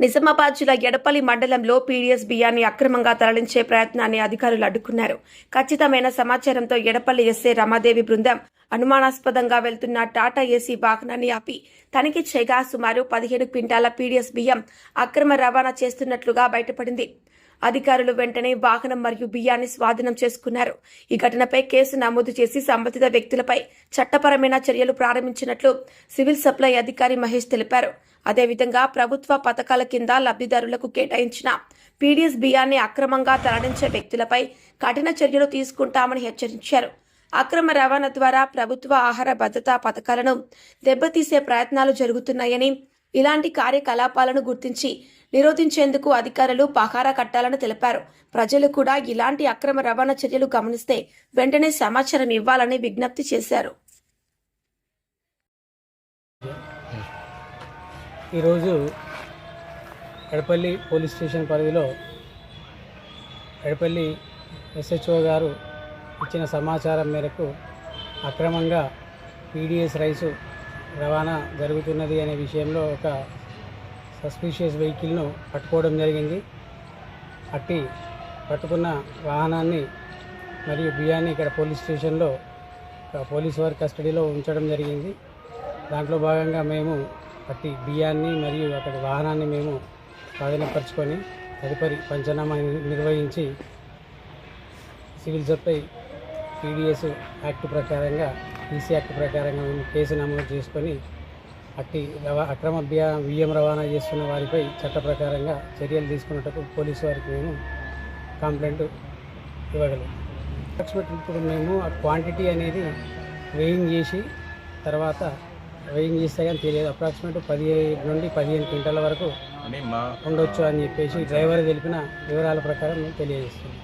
నిజామాబాద్ జిల్లా ఎడపల్లి మండలంలో పీడీఎస్ బియ్యాన్ని అక్రమంగా తరలించే ప్రయత్నాన్ని అధికారులు అడ్డుకున్నారు. ఖచ్చితమైన సమాచారంతో ఎడపల్లి ఎస్ఏ రమాదేవి బృందం అనుమానాస్పదంగా వెళ్తున్న టాటా ఏసీ వాహనాన్ని ఆపి తనిఖీ చేయగా సుమారు పదిహేను క్వింటాల పీడీఎస్ బియ్యం అక్రమ రవాణా చేస్తున్నట్లుగా బయటపడింది. అధికారులు వెంటనే వాహనం మరియు బియ్యాన్ని స్వాధీనం చేసుకున్నారు. ఈ ఘటనపై కేసు నమోదు చేసి సంబంధిత వ్యక్తులపై చట్టపరమైన చర్యలు ప్రారంభించినట్లు సివిల్ సప్లై అధికారి మహేష్ తెలిపారు. అదేవిధంగా ప్రభుత్వ పథకాల కింద లబ్ధిదారులకు కేటాయించిన పీడీఎస్ బియ్యాన్ని అక్రమంగా తరలించే వ్యక్తులపై కఠిన చర్యలు తీసుకుంటామని హెచ్చరించారు. అక్రమ రవాణా ద్వారా ప్రభుత్వ ఆహార భద్రతా పథకాలను దెబ్బతీసే ప్రయత్నాలు జరుగుతున్నాయని ఇలాంటి కార్యకలాపాలను గుర్తించి నిరోధించేందుకు అధికారులు పహారా కట్టాలని తెలిపారు. ప్రజలు కూడా ఇలాంటి అక్రమ రవాణా చర్యలు గమనిస్తే వెంటనే సమాచారం ఇవ్వాలని విజ్ఞప్తి చేశారు. ఈరోజు ఎడపల్లి పోలీస్ స్టేషన్ పరిధిలో ఎడపల్లి ఎస్హెచ్ఓ గారు ఇచ్చిన సమాచారం మేరకు అక్రమంగా పీడిఎస్ రైసు రవాణా జరుగుతున్నది అనే విషయంలో ఒక సస్పీషియస్ వెహికల్ను పట్టుకోవడం జరిగింది. అట్టి పట్టుకున్న వాహనాన్ని మరియు బియ్యాన్ని ఇక్కడ పోలీస్ స్టేషన్లో పోలీస్ వారి కస్టడీలో ఉంచడం జరిగింది. దాంట్లో భాగంగా మేము అట్టి బియ్యాన్ని మరియు అక్కడి వాహనాన్ని మేము స్వాధీనపరచుకొని తదుపరి పంచనామా నిర్వహించి సివిల్ సప్లై పీడిఎస్ యాక్ట్ ప్రకారంగా ఈసీ యాక్ట్ ప్రకారంగా మేము కేసు నమోదు చేసుకొని అట్టి అక్రమ బియ్య బియ్యం రవాణా చేస్తున్న వారిపై చట్ట ప్రకారంగా చర్యలు తీసుకున్నట్టుకు పోలీసు వారికి మేము కంప్లైంట్ ఇవ్వగలం. అప్రాక్సిమేట్ ఇప్పుడు మేము ఆ క్వాంటిటీ అనేది వెయింగ్ చేసి తర్వాత వెయింగ్ చేస్తే కానీ తెలియదు. అప్రాక్సిమేట్ పదిహేను నుండి పదిహేను క్వింటాల వరకు ఉండొచ్చు అని చెప్పేసి డ్రైవర్ తెలిపిన వివరాల ప్రకారం మేము తెలియజేస్తున్నాం.